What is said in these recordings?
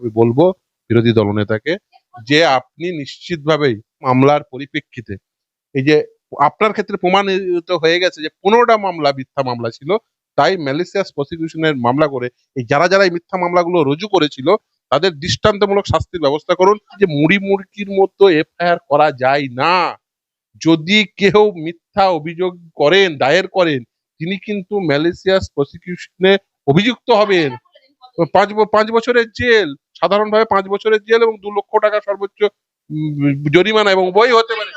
আমি বলব বিরোধী দলনেতাকে যে আপনি নিশ্চিতভাবেই মামলার পরিপ্রেক্ষিতে এই যে আপনার ক্ষেত্রে প্রমাণিত হয়ে গেছে যে পনেরোটা মামলা মিথ্যা মামলা ছিল, তাই ম্যালিসিয়াস প্রসিকিউশনের মামলা করে এই যারা যারা এই মিথ্যা মামলাগুলো রুজু করেছিল, তাদের দৃষ্টান্তমূলক শাস্তির ব্যবস্থা করুন যে মুড়ি মুড়কির মতো এফআইআর করা যায় না। যদি কেউ মিথ্যা অভিযোগ করেন, দায়ের করেন, তিনি কিন্তু ম্যালিসিয়াস প্রসিকিউশনে অভিযুক্ত হবেন। পাঁচ পাঁচ বছরের জেল সাধারণভাবে পাঁচ বছরের জেল এবং দু লক্ষ টাকা সর্বোচ্চ জরিমানা এবং বই হতে পারে।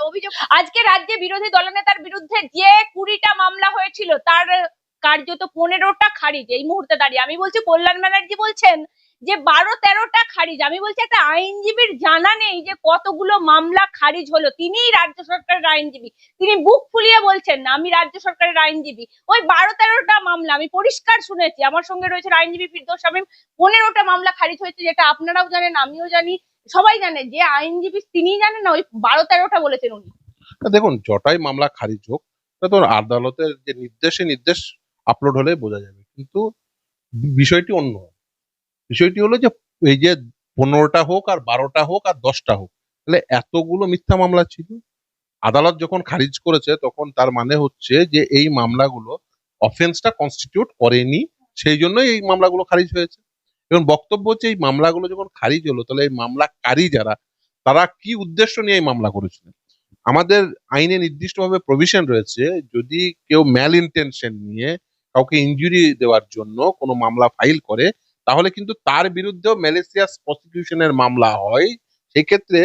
আজকে রাজ্যে বিরোধী দলনেতার বিরুদ্ধে যে কুড়িটা মামলা হয়েছিল, তার কার্যত পনেরোটা খারিজ। এই মুহূর্তে দাঁড়িয়ে আমি বলছি, কল্যাণ ব্যানার্জি বলছেন যে বারো তেরোটা খারিজ। আমি বলছি, একটা আইনজীবীর জানা নেই যে কতগুলো মামলা খারিজ হলো। তিনিই রাজ্য সরকারের আইনজীবী। তিনি বুক ফুলিয়ে বলছেন না, আমি রাজ্য সরকারের আইনজীবী। ওই বারো তেরোটা মামলা, আমি পরিষ্কার শুনেছি, আমার সঙ্গে রয়েছে আইনজীবী ফিরদৌস শামীম, পনেরোটা মামলা খারিজ হয়েছে, যেটা আপনারাও জানেন, আমিও জানি, সবাই জানে, যে আইনজীবী তিনিই জানেন না, ওই বারো তেরোটা বলেছেন উনি। দেখুন জটাই মামলা খারিজ হোক, তো আদালতের যে নির্দেশে নির্দেশ আপলোড হলে বোঝা যাবে। কিন্তু বিষয়টি অন্য। বিষয়টি হলো যে, এই যে পনেরোটা হোক আর বারোটা হোক আর দশটা হোক, তাহলে এতগুলো মিথ্যা মামলা ছিল। আদালত যখন খারিজ করেছে, তখন তার মানে হচ্ছে যে, এই মামলাগুলো অফেন্সটা কনস্টিটিউট করেনি, সেই জন্যই এই মামলাগুলো খারিজ হয়েছে। এবং বক্তব্য হচ্ছে, এই মামলাগুলো যখন খারিজ হলো, তাহলে এই মামলাকারী যারা, তারা কি উদ্দেশ্য নিয়ে এই মামলা করেছিলেন আমাদের আইনে নির্দিষ্টভাবে প্রভিশন রয়েছে, যদি কেউ ম্যাল ইন্টেনশন নিয়ে কাউকে ইনজুরি দেওয়ার জন্য কোনো মামলা ফাইল করে তাহলে কিন্তু তার বিরুদ্ধেও ম্যালেসিয়াস প্রসিকিউশনের মামলা হয়। সেই ক্ষেত্রে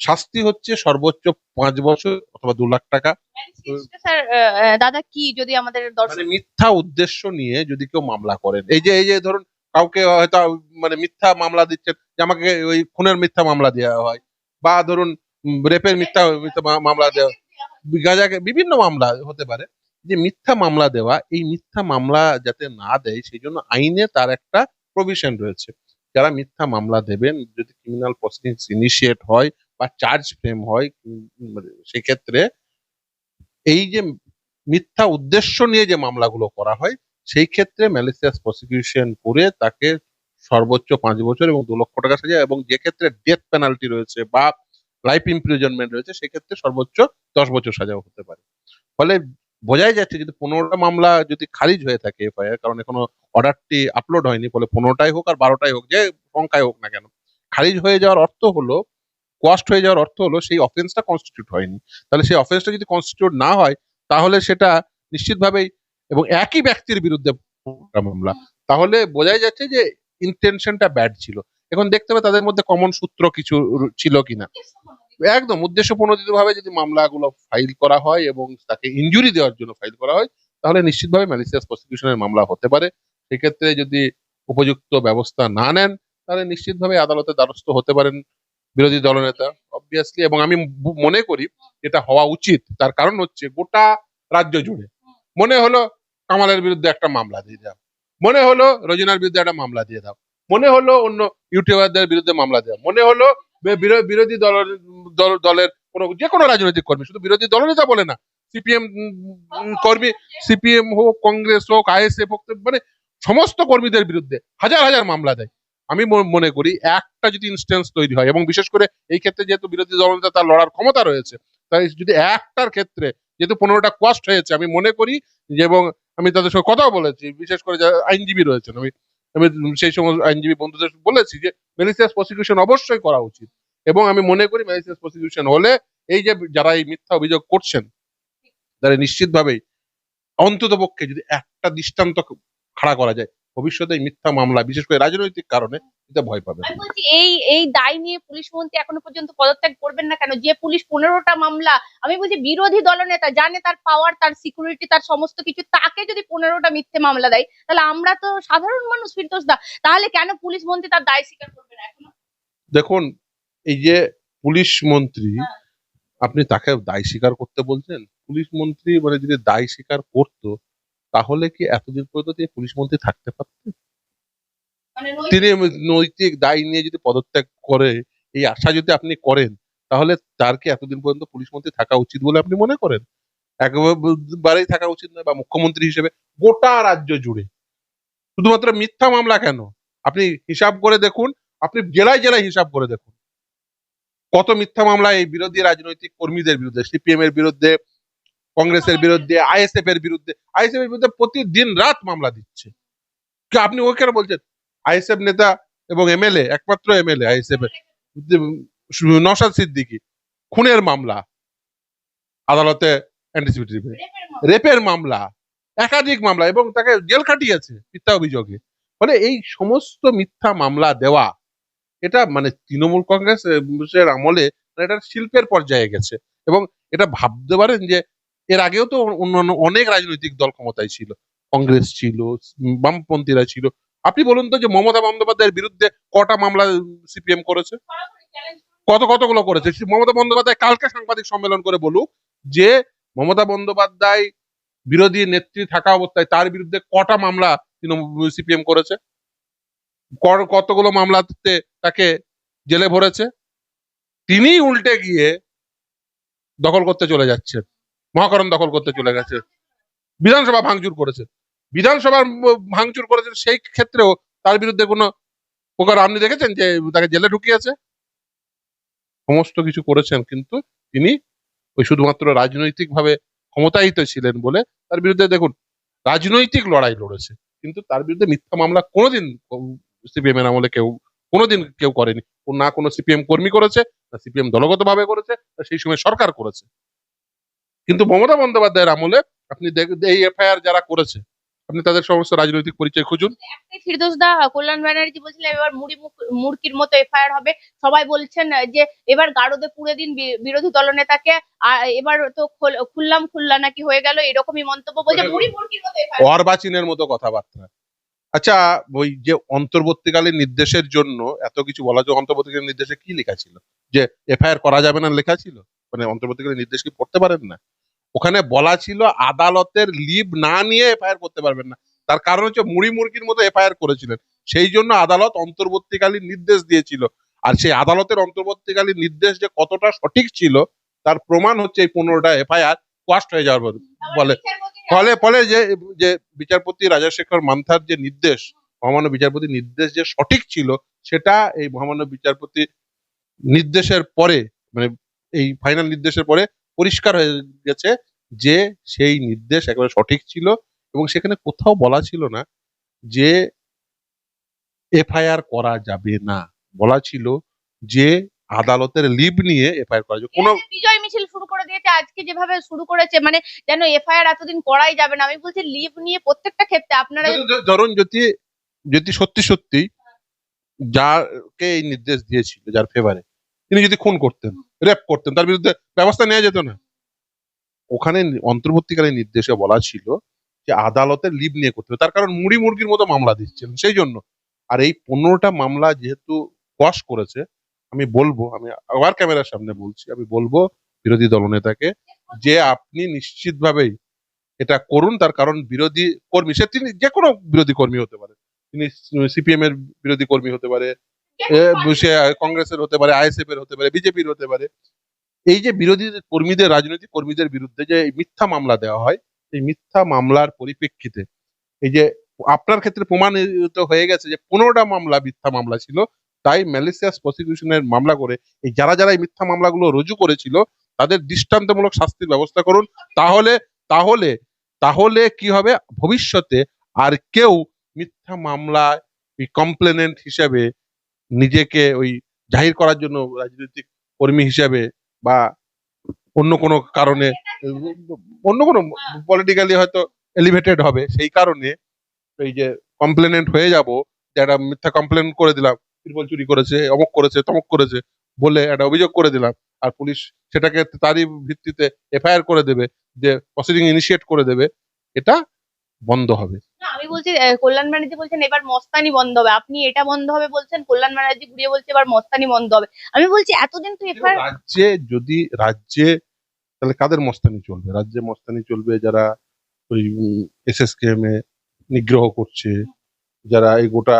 শাস্তি হচ্ছে সর্বোচ্চ পাঁচ বছর অথবা দু লাখ টাকা। স্যার দাদা কি যদি আমাদের মানে মিথ্যা উদ্দেশ্য নিয়ে যদি কেউ মামলা করেন এই যে এই যে ধরুন কাউকে হয়তো মানে মিথ্যা মামলা দিচ্ছেন যে আমাকে ওই খুনের মিথ্যা মামলা দেওয়া হয় বা ধরুন রেপের মিথ্যা মিথ্যা মামলা দেওয়া গাঁজাকে বিভিন্ন মামলা হতে পারে। যে মিথ্যা মামলা দেওয়া এই মিথ্যা মামলা যাতে না দেয় সেই জন্য আইনে তার একটা প্রভিশন রয়েছে। যারা মিথ্যা মামলা দেবেন, যদি ক্রিমিনাল প্রসিডিংস ইনিশিয়েট হয় বা চার্জ ফ্রেম হয় মানে সেক্ষেত্রে এই যে মিথ্যা উদ্দেশ্য নিয়ে যে মামলাগুলো করা হয়, সেই ক্ষেত্রে ম্যালিসিয়াস প্রসিকিউশন করে তাকে সর্বোচ্চ পাঁচ বছর এবং দু লক্ষ টাকা সাজা এবং যে ক্ষেত্রে ডেথ পেনাল্টি রয়েছে বা লাইফ ইমপ্রিজনমেন্ট রয়েছে সেক্ষেত্রে সর্বোচ্চ দশ বছর সাজাও হতে পারে। ফলে বোঝাই যাচ্ছে যদি পনেরোটা মামলা যদি খারিজ হয়ে থাকে এফআইআর কারণ এখনও অর্ডারটি আপলোড হয়নি ফলে পনেরোটাই হোক আর বারোটাই হোক, যে সংখ্যায় হোক না কেন। খারিজ হয়ে যাওয়ার অর্থ হলো কোয়াস্ট হয়ে যাওয়ার অর্থ হলো সেই অফেন্সটা কনস্টিটিউট হয়নি। তাহলে সেই অফেন্সটা যদি কনস্টিটিউট না হয়, তাহলে সেটা নিশ্চিতভাবেই এবং একই ব্যক্তির বিরুদ্ধে মামলা। তাহলে বোঝাই যাচ্ছে যে ইন্টেনশনটা ব্যাড ছিল। এখন দেখতে হবে তাদের মধ্যে কমন সূত্র কিছু ছিল কিনা। একদম উদ্দেশ্য প্রণোদিত ভাবে যদি মামলাগুলো ফাইল করা হয় এবং তাকে ইনজুরি দেওয়ার জন্য ফাইল করা হয়, তাহলে নিশ্চিতভাবে ম্যালিসিয়াস প্রসিকিউশনের মামলা হতে পারে। সেক্ষেত্রে যদি উপযুক্ত ব্যবস্থা না নেন তাহলে নিশ্চিতভাবে আদালতের দ্বারস্থ হতে পারেন বিরোধী দলনেতা। অবভিয়াসলি এবং আমি মনে করি এটা হওয়া উচিত। তার কারণ হচ্ছে গোটা রাজ্য জুড়ে। মনে হলো কামালের বিরুদ্ধে একটা মামলা দিয়ে দাও। মনে হলো রোজিনার বিরুদ্ধে একটা মামলা দিয়ে দাও। মনে হলো অন্য ইউটিউবারদের বিরুদ্ধে মামলা দেওয়া মনে হলো বিরোধী দলের দল- দলের কোনো যে কোনো রাজনৈতিক কর্মী শুধু বিরোধী দলনেতা বলে না সিপিএম কর্মী সিপিএম হোক কংগ্রেস হোক আইএসএফ হোক মানে সমস্ত কর্মীদের বিরুদ্ধে হাজার হাজার মামলা দেয়। আমি মনে করি একটা যদি ইনস্টেন্স তৈরি হয়, এবং বিশেষ করে এই ক্ষেত্রে যেহেতু বিরোধী দলনেতা তার লড়ার ক্ষমতা রয়েছে, তাই যদি একটার ক্ষেত্রে যেহেতু পনেরোটা কষ্ট হয়েছে, আমি মনে করি যে এবং আমি তাদের সঙ্গে কথাও বলেছি, বিশেষ করে যারা আইনজীবী রয়েছেন, আমি আমি সেই সমস্ত আইনজীবী বন্ধুদের বলেছি যে ম্যালিসিয়াস প্রসিকিউশন অবশ্যই করা উচিত। এবং আমি মনে করি ম্যালিসিয়াস প্রসিকিউশন হলে এই যে যারা এই মিথ্যা অভিযোগ করছেন, তারা নিশ্চিতভাবেই অন্তত পক্ষে যদি একটা দৃষ্টান্ত খাড়া করা যায়। ভবিষ্যতে মিথ্যা মামলা বিশেষ করে রাজনৈতিক কারণে এটা ভয় পাবে এই এই দায় নিয়ে পুলিশ মন্ত্রী এখনও পর্যন্ত পদত্যাগ করবেন না কেন? যে পুলিশ পনেরোটা মামলা আমি বলছি বিরোধী দলনেতা জানে তার পাওয়ার তার সিকিউরিটি তার সমস্ত কিছু তাকে যদি পনেরোটা মিথ্যে মামলা দেয় তাহলে আমরা তো সাধারণ মানুষ ফিরদোস দা তাহলে কেন পুলিশ মন্ত্রী তার দায় স্বীকার করবে না এখনও? দেখুন এই যে পুলিশ মন্ত্রী হ্যাঁ। আপনি তাকে দায় স্বীকার করতে বলছেন। পুলিশ মন্ত্রী মানে যদি দায় স্বীকার করতো তাহলে কি এতদিন পর্যন্ত তিনি পুলিশ মন্ত্রী থাকতে পারতেন? মানে তিনি নৈতিক দায় নিয়ে যদি পদত্যাগ করে এই আশা যদি আপনি করেন তাহলে তার কি এতদিন পর্যন্ত পুলিশ মন্ত্রী থাকা উচিত বলে আপনি মনে করেন? একেবারেই থাকা উচিত নয় বা মুখ্যমন্ত্রী হিসেবে গোটা রাজ্য জুড়ে। শুধুমাত্র মিথ্যা মামলা কেন? আপনি হিসাব করে দেখুন আপনি জেলায় জেলায় হিসাব করে দেখুন। কত মিথ্যা মামলা এই বিরোধী রাজনৈতিক কর্মীদের বিরুদ্ধে সিপিএম এর বিরুদ্ধে কংগ্রেসের বিরুদ্ধে আইএসএফ এর বিরুদ্ধে আইএসএফ এর বিরুদ্ধে প্রতিদিন রাত মামলা দিচ্ছে। কি আপনি ওই কেন বলছেন? আইএসএফ নেতা এবং এমএলএ একমাত্র এমএলএ আইএসএফ এর উম, নওশাদ সিদ্দিকী খুনের মামলা আদালতে অ্যান্টিসিপেটরি রেপের মামলা একাধিক মামলা এবং তাকে জেল খাটিয়েছে মিথ্যা অভিযোগে। ফলে এই সমস্ত মিথ্যা মামলা দেওয়া এটা মানে তৃণমূল কংগ্রেসের আমলে মানে এটা শিল্পের পর্যায়ে গেছে। এবং এটা ভাবতে পারেন যে এর আগেও তো অন্যান্য অনেক রাজনৈতিক দল ক্ষমতায় ছিল। কংগ্রেস ছিল, বামপন্থীরা ছিল। আপনি বলুন তো যে মমতা বন্দ্যোপাধ্যায়ের বিরুদ্ধে কটা মামলা সিপিএম করেছে? কত কতগুলো করেছে? মমতা বন্দ্যোপাধ্যায় কালকে সাংবাদিক সম্মেলন করে বলুক যে মমতা বন্দ্যোপাধ্যায় বিরোধী নেত্রী থাকা অবস্থায় তার বিরুদ্ধে কটা মামলা তৃণমূল, সিপিএম করেছে? কর- কতগুলো মামলাতে তাকে জেলে ভরেছে? তিনি উল্টে গিয়ে দখল করতে চলে যাচ্ছেন। মহাকরণ দখল করতে চলে গেছে। বিধানসভা ভাঙচুর করেছে। বিধানসভার ভাঙচুর করেছেন সেই ক্ষেত্রেও তার বিরুদ্ধে কোনো প্রকার আপনি দেখেছেন যে তাকে জেলে ঢুকিয়েছে? সমস্ত কিছু করেছেন, কিন্তু তিনি ওই শুধুমাত্র রাজনৈতিক ভাবে ক্ষমতায়িত ছিলেন বলে তার বিরুদ্ধে দেখুন, রাজনৈতিক লড়াই লড়েছে, কিন্তু তার বিরুদ্ধে মিথ্যা মামলা কোনোদিন সিপিএম এর আমলে কেউ, কোনোদিন কেউ করেনি। না কোনো সিপিএম কর্মী করেছে, না সিপিএম দলগত ভাবে করেছে সেই সময় সরকার করেছে। কিন্তু মমতা বন্দ্যোপাধ্যায়ের আমলে আপনি এই এফআইআর যারা করেছে আপনি তাদের সমস্ত রাজনৈতিক পরিচয় খুঁজুন। দা কল্যাণ ব্যানার্জি বলছিলেন এবার মুড়ি মুড়কির মতো এফআইআর হবে। সবাই বলছেন যে এবার গারদে পুড়ে দিন বিরোধী দলনেতাকে এবার তো খোল- খুললাম খুললা নাকি হয়ে গেল এরকমই মন্তব্য বলছে গেল। মুড়ি মুড়কির মতো অর্বাচীনের মতো কথাবার্তা। আচ্ছা ওই যে অন্তর্বর্তীকালীন নির্দেশের জন্য এত কিছু বলা যে অন্তর্বর্তীকালীন নির্দেশে কি লেখা ছিল? যে এফআইআর করা যাবে না লেখা ছিল? মানে অন্তর্বর্তীকালীন নির্দেশ কি পড়তে পারেন না? ওখানে বলা ছিল আদালতের লিভ না নিয়ে এফআইআর করতে পারবেন না। তার কারণ হচ্ছে মুড়ি মুরগির মতো এফআইআর করেছিলেন। সেই জন্য আদালত অন্তর্বর্তীকালীন নির্দেশ দিয়েছিল। আর সেই আদালতের অন্তর্বর্তীকালীন নির্দেশ যে কতটা সঠিক ছিল, তার প্রমাণ হচ্ছে এই পনেরোটা এফআইআর কোয়াস্ট হয়ে যাওয়ার। বলে ফলে ফলে যে যে বিচারপতি রাজাশেখর মান্থার যে নির্দেশ, মহামান্য বিচারপতি নির্দেশ যে সঠিক ছিল, সেটা এই মহামান্য বিচারপতি নির্দেশের পরে মানে এই ফাইনাল নির্দেশের পরে পরিষ্কার হয়ে গেছে যে সেই নির্দেশ একেবারে সঠিক ছিল এবং সেখানে কোথাও বলা ছিল না যে এফআইআর করা যাবে না। বলা ছিল যে আদালতের লিভ নিয়ে এফআইআর করা যাবে কোনো বিজয় মিছিল শুরু করে দিয়েছে আজকে যেভাবে শুরু করেছে মানে যেন এফআইআর এতদিন করাই যাবে না। আমি বলছি লিভ নিয়ে প্রত্যেকটা ক্ষেত্রে আপনারা ধরুন যদি যদি সত্যি সত্যি যাকে এই নির্দেশ দিয়েছিল যার ফেভারে তিনি যদি খুন করতেন রেপ করতেন, তার বিরুদ্ধে ব্যবস্থা নেওয়া যেত না। ওখানে অন্তর্বর্তীকালীন নির্দেশে বলা ছিল যে আদালতের লিভ নিয়ে করতে হবে। তার কারণ মুড়ি মুরগির মতো মামলা দিচ্ছেন, সেই জন্য। আর এই পনেরোটা মামলা যেহেতু কস করেছে, আমি বলব, আমি আবার ক্যামেরার সামনে বলছি, আমি বলব বিরোধী দলনেতাকে যে আপনি নিশ্চিতভাবেই এটা করুন, তার কারণ বিরোধী কর্মী, সে তিনি যে কোনো বিরোধী কর্মী হতে পারে। তিনি সিপিএম এর বিরোধী কর্মী হতে পারে সে কংগ্রেসের হতে পারে আইএসএফ এর হতে পারে বিজেপির হতে পারে। এই যে বিরোধী কর্মীদের রাজনৈতিক কর্মীদের বিরুদ্ধে যে মিথ্যা মামলা দেওয়া হয় এই মিথ্যা মামলার পরিপ্রেক্ষিতে এই যে আপনার ক্ষেত্রে প্রমাণিত হয়ে গেছে যে পনেরোটা মামলা মিথ্যা মামলা ছিল তাই ম্যালিসিয়াস প্রসিকিউশনের মামলা করে এই যারা যারা এই মিথ্যা মামলাগুলো রুজু করেছিল তাদের দৃষ্টান্তমূলক শাস্তির ব্যবস্থা করুন। তাহলে তাহলে তাহলে কি হবে? ভবিষ্যতে আর কেউ মিথ্যা মামলায় কমপ্লেনেন্ট হিসেবে নিজেকে ওই জাহির করার জন্য রাজনৈতিক কর্মী হিসাবে বা অন্য কোনো কারণে, অন্য কোনো পলিটিক্যালি হয়তো এলিভেটেড হবে, সেই কারণে এই যে কমপ্লেনেন্ট হয়ে যাব, যে একটা মিথ্যা কমপ্লেন করে দিলাম তিরপল চুরি করেছে, অমক করেছে, তমক করেছে বলে একটা অভিযোগ করে দিলাম, আর পুলিশ সেটাকে তারই ভিত্তিতে এফআইআর করে দেবে, যে প্রসিডিং ইনিশিয়েট করে দেবে, এটা বন্ধ হবে। না আমি বলছি আহ, কল্যাণ ব্যানার্জি বলছেন এবার মস্তানি বন্ধ হবে। আপনি এটা বন্ধ হবে বলছেন কল্যাণ ব্যানার্জি ঘুরিয়ে বলছে এবার মস্তানি বন্ধ হবে। আমি বলছি এতদিন তো এফআইআর রাজ্যে যদি রাজ্যে তাহলে কাদের মস্তানি চলবে? রাজ্যে মস্তানি চলবে যারা ওই এসএসকেএম এ নিগ্রহ করছে যারা এই গোটা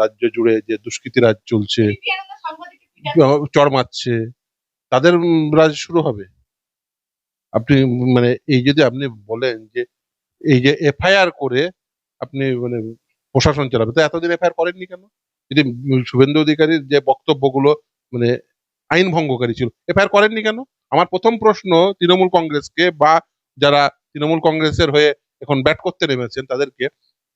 রাজ্য জুড়ে যে দুষ্কৃতি রাজ চলছে চড় মারছে তাদের উম রাজ শুরু হবে। আপনি উম মানে এই যদি আপনি বলেন যে এই যে এফআইআর করে আপনি মানে প্রশাসন চালাবে তো এতদিন এফআইআর করেননি কেন? যদি শুভেন্দু অধিকারীর যে বক্তব্যগুলো মানে আইন ভঙ্গকারী ছিল, এফআইআর করেননি কেন? আমার প্রথম প্রশ্ন, তৃণমূল কংগ্রেসকে বা যারা তৃণমূল কংগ্রেসের হয়ে এখন ব্যাট করতে নেমেছেন তাদেরকে,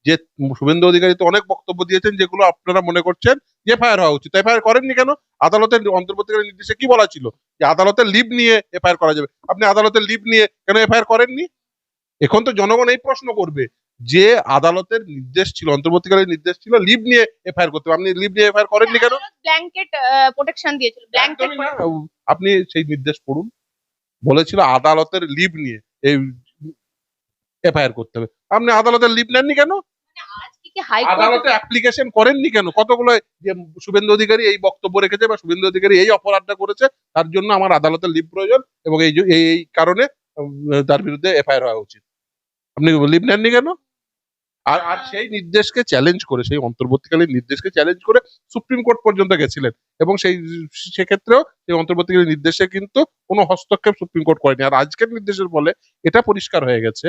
যে শুভেন্দু অধিকারী তো অনেক বক্তব্য দিয়েছেন যেগুলো আপনারা মনে করছেন যে এফআইআর হওয়া উচিত। এফআইআর করেননি কেন? আদালতের অন্তর্বর্তীকালীন নির্দেশে কি বলা ছিল? যে আদালতের লিভ নিয়ে এফআইআর করা যাবে। আপনি আদালতের লিভ নিয়ে কেন এফআইআর করেননি? এখন তো জনগণ এই প্রশ্ন করবে যে আদালতের নির্দেশ ছিল অন্তর্বর্তীকালীন নির্দেশ ছিল লিভ নিয়ে এফআইআর করতে হবে। আপনি লিভ নিয়ে এফআইআর করেননি কেন? ব্ল্যাঙ্কেট প্রোটেকশন দিয়েছিল ব্ল্যাঙ্কেট আপনি সেই নির্দেশ পড়ুন। বলেছিল আদালতের লিভ নিয়ে এই এফআইআর করতে হবে। আপনি আদালতের লিভ নেননি কেন? আজকে আদালতে অ্যাপ্লিকেশন করেননি কেন? কতগুলো যে শুভেন্দু অধিকারী এই বক্তব্য রেখেছে বা শুভেন্দু অধিকারী এই অপরাধটা করেছে তার জন্য আমার আদালতের লিভ প্রয়োজন এবং এই এই এই কারণে তার বিরুদ্ধে এফআইআর হওয়া উচিত। আপনি লিভ নেননি কেন? আর আর সেই নির্দেশকে চ্যালেঞ্জ করে সেই অন্তর্বর্তীকালীন নির্দেশকে চ্যালেঞ্জ করে সুপ্রিম কোর্ট পর্যন্ত গেছিলেন। এবং সেই সেক্ষেত্রেও সেই অন্তর্বর্তীকালীন নির্দেশে কিন্তু কোনো হস্তক্ষেপ সুপ্রিম কোর্ট করেনি। আর আজকের নির্দেশের ফলে এটা পরিষ্কার হয়ে গেছে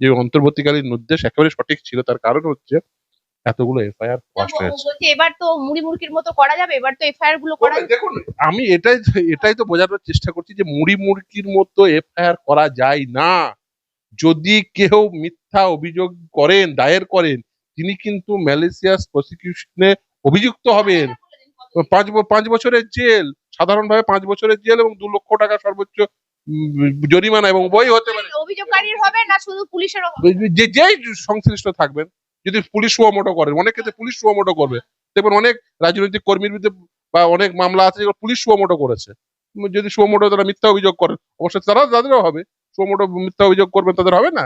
যে অন্তর্বর্তীকালীন নির্দেশ একেবারে সঠিক ছিল। তার কারণ হচ্ছে এতগুলো এফআইআর ফাস্ট হয়েছে। বলছে এবার তো মুড়ি মুড়কির মতো করা যাবে এবার তো এফআইআরগুলো করা দেখুন আমি এটাই এটাই তো বোঝানোর চেষ্টা করছি যে মুড়ি মুড়কির মতো এফআইআর করা যায় না। যদি কেউ মিথ্যা অভিযোগ করেন দায়ের করেন তিনি কিন্তু ম্যালেসিয়াস প্রসিকিউশনে অভিযুক্ত হবেন। পাঁচ পাঁচ বছরের জেল সাধারণভাবে পাঁচ বছরের জেল এবং দু লক্ষ টাকা সর্বোচ্চ জরিমানা এবং বই হতে পারে। অভিযোগকারীর হবে না শুধু পুলিশের যে যেই সংশ্লিষ্ট থাকবেন যদি পুলিশ সুমোটো করেন অনেক ক্ষেত্রে পুলিশ সুমোটো করবে। দেখবেন অনেক রাজনৈতিক কর্মীর বিরুদ্ধে বা অনেক মামলা আছে যেগুলো পুলিশ সুমোটো করেছে। যদি সুমোটো তারা মিথ্যা অভিযোগ করেন অবশ্যই তারা তাদেরও হবে। সুমোটো মিথ্যা অভিযোগ করবেন তাদের হবে না?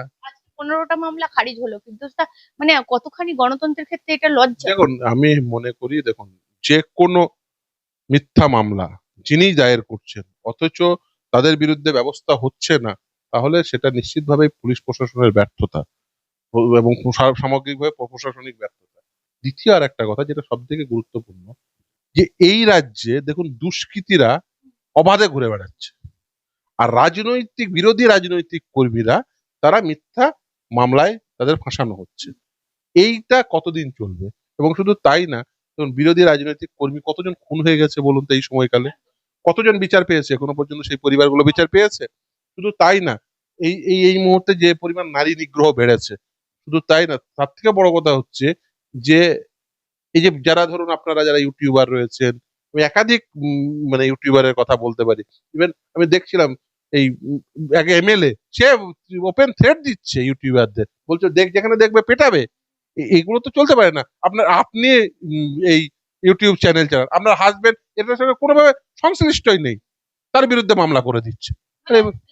পনেরোটা মামলা খারিজ হলো কিন্তু মানে কতখানি গণতন্ত্রের ক্ষেত্রে এটা লজ্জা? দেখুন আমি মনে করি দেখুন যে কোনো মিথ্যা মামলা যিনি দায়ের করছেন অথচ তাদের বিরুদ্ধে ব্যবস্থা হচ্ছে না তাহলে সেটা নিশ্চিতভাবে পুলিশ প্রশাসনের ব্যর্থতা এবং সামগ্রিকভাবে প্রশাসনিক ব্যর্থতা। দ্বিতীয় আর একটা কথা যেটা সব থেকে গুরুত্বপূর্ণ যে এই রাজ্যে দেখুন দুষ্কৃতীরা অবাধে ঘুরে বেড়াচ্ছে। আর রাজনৈতিক, বিরোধী রাজনৈতিক কর্মীরা তারা মিথ্যা মামলায় তাদের ফাঁসানো হচ্ছে। এইটা কতদিন চলবে? এবং শুধু তাই না ধরুন বিরোধী রাজনৈতিক কর্মী কতজন খুন হয়ে গেছে বলুন তো এই সময়কালে? কতজন বিচার পেয়েছে? এখনও পর্যন্ত সেই পরিবারগুলো বিচার পেয়েছে? শুধু তাই না, এই এই এই মুহূর্তে যে পরিমাণ নারী নিগ্রহ বেড়েছে, শুধু তাই না, তার থেকে বড় কথা হচ্ছে যে, এই যে যারা ধরুন আপনারা যারা ইউটিউবার রয়েছেন, আমি একাধিক মানে ইউটিউবারের কথা বলতে পারি। ইভেন আমি দেখছিলাম এই এক এমএলএ সে ওপেন থ্রেট দিচ্ছে ইউটিউবারদের। বলছে, দেখ, যেখানে দেখবে পেটাবে। এগুলো তো চলতে পারে না। আপনার, আপনি এই ইউটিউব চ্যানেল চালান। আপনার হাজবেন্ড এটার সঙ্গে কোনোভাবে সংশ্লিষ্টই নেই। তার বিরুদ্ধে মামলা করে দিচ্ছে।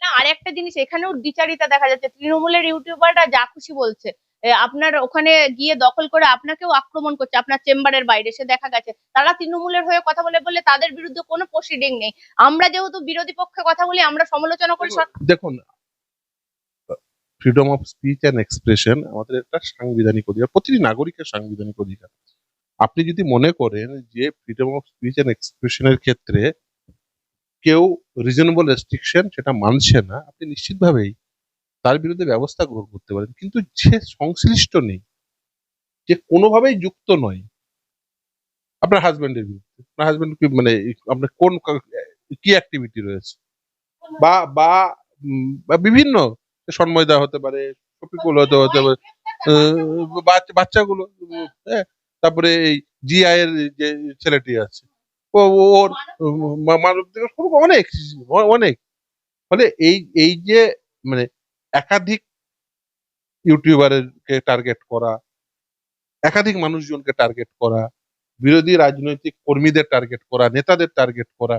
না আর একটা জিনিস, এখানেও দ্বিচারিতা দেখা যাচ্ছে। তৃণমূলের ইউটিউবাররা যা খুশি বলছে। আপনার ওখানে গিয়ে দখল করে আপনাকেও আক্রমণ করছে, আপনার চেম্বারের বাইরে, সে দেখা গেছে। তারা তৃণমূলের হয়ে কথা বলে বলে তাদের বিরুদ্ধে কোনো প্রসিডিং নেই। আমরা যেহেতু বিরোধী পক্ষে কথা বলি, আমরা সমালোচনা করি দেখুন freedom of speech and expression আমাদের একটা সাংবিধানিক অধিকার, প্রতিটি নাগরিকের সাংবিধানিক অধিকার। আপনি যদি মনে করেন যে ফ্রিডম অফ স্পিচ অ্যান্ড এক্সপ্রেশনের ক্ষেত্রে কেউ রিজনেবল রেস্ট্রিকশন সেটা মানছে না, আপনি নিশ্চিতভাবেই তার বিরুদ্ধে ব্যবস্থা গ্রহণ করতে পারেন। কিন্তু যে সংশ্লিষ্ট নেই, যে কোনোভাবেই যুক্ত নয়, আপনার হাজবেন্ডের বিরুদ্ধে। আপনার হাজবেন্ড কি মানে আপনার কোন কি অ্যাক্টিভিটি রয়েছে? বা বা বিভিন্ন সন্ময় দেওয়া হতে পারে হতে হতে পারে বাচ্চাগুলো হ্যাঁ তারপরে এই জিআই এর যে ছেলেটি আছে ওর মানব অনেক অনেক। ফলে এই এই যে মানে একাধিক ইউটিউবারের কে টার্গেট করা, একাধিক মানুষজনকে টার্গেট করা, বিরোধী রাজনৈতিক কর্মীদের টার্গেট করা, নেতাদের টার্গেট করা।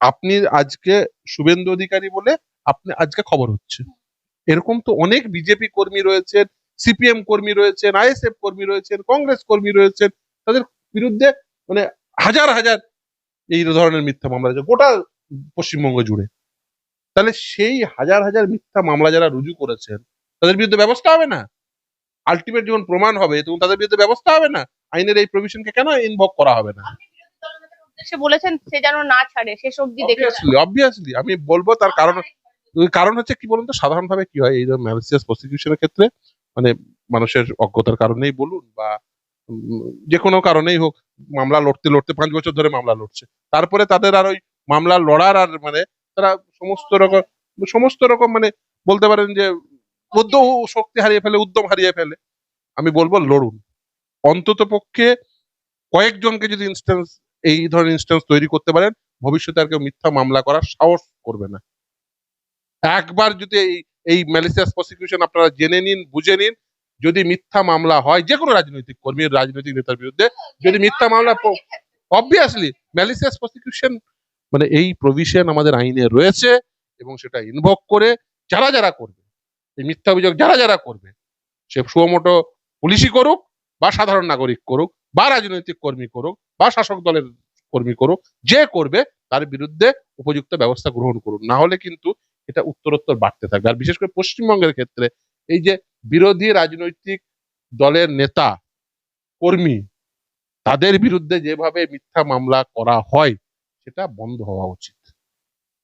আপনি আজকে শুভেন্দু অধিকারী বলে আপনি আজকে খবর হচ্ছে। এরকম তো অনেক বিজেপি কর্মী রয়েছেন, সিপিএম কর্মী রয়েছেন, আইএসএফ কর্মী রয়েছেন, কংগ্রেস কর্মী রয়েছেন, তাদের বিরুদ্ধে মানে হাজার হাজার এই ধরনের মিথ্যা মামলা গোটা পশ্চিমবঙ্গ জুড়ে। তাহলে সেই হাজার হাজার মিথ্যা মামলা যারা রুজু করেছেন তাদের বিরুদ্ধে ব্যবস্থা হবে না? আলটিমেট যখন প্রমাণ হবে তখন তাদের বিরুদ্ধে ব্যবস্থা হবে না? আইনের এই প্রভিশনকে কেন ইনভক করা হবে না? বলেছেন সে যেন না ছাড়ে শেষ অব্দি দেখে অবভিয়াসলি অবভিয়াসলি আমি বলব তার কারণ কারণ হচ্ছে কি বলুন তো সাধারণভাবে কি হয়? এই ম্যালিসিয়াস প্রসিকিউশনের ক্ষেত্রে মানে মানুষের অজ্ঞতার কারণেই বলুন বা উম, যে কোনো কারণেই হোক মামলা লড়তে লড়তে পাঁচ বছর ধরে মামলা লড়ছে। তারপরে তাদের আর ওই মামলা লড়ার আর মানে তারা সমস্ত রকম সমস্ত রকম মানে বলতে পারেন যে উদ্য শক্তি হারিয়ে ফেলে উদ্যম হারিয়ে ফেলে। আমি বলব লড়ুন। অন্তত পক্ষে কয়েকজনকে যদি ইনস্ট্যান্স এই ধরনের ইনস্ট্যান্স তৈরি করতে পারেন ভবিষ্যতে আর কেউ মিথ্যা মামলা করার সাহস করবে না। একবার যদি এই এই ম্যালিসিয়াস প্রসিকিউশন আপনারা জেনে নিন বুঝে নিন যদি মিথ্যা মামলা হয় যে কোনো রাজনৈতিক কর্মীর রাজনৈতিক নেতার বিরুদ্ধে যদি মিথ্যা মামলা অবভিয়াসলি ম্যালিসিয়াস প্রসিকিউশন মানে এই প্রভিশন আমাদের আইনে রয়েছে এবং সেটা ইনভক করে যারা যারা করবে, এই মিথ্যা অভিযোগ যারা যারা করবে, সে সুমোটো পুলিশই করুক বা সাধারণ নাগরিক করুক বা রাজনৈতিক কর্মী করুক বা শাসক দলের কর্মী করুক, যে করবে তার বিরুদ্ধে উপযুক্ত ব্যবস্থা গ্রহণ করুন। না হলে কিন্তু এটা উত্তরোত্তর বাড়তে থাকবে। আর বিশেষ করে পশ্চিমবঙ্গের ক্ষেত্রে এই যে বিরোধী রাজনৈতিক দলের নেতা, কর্মী, তাদের বিরুদ্ধে যেভাবে মিথ্যা মামলা করা হয় সেটা বন্ধ হওয়া উচিত।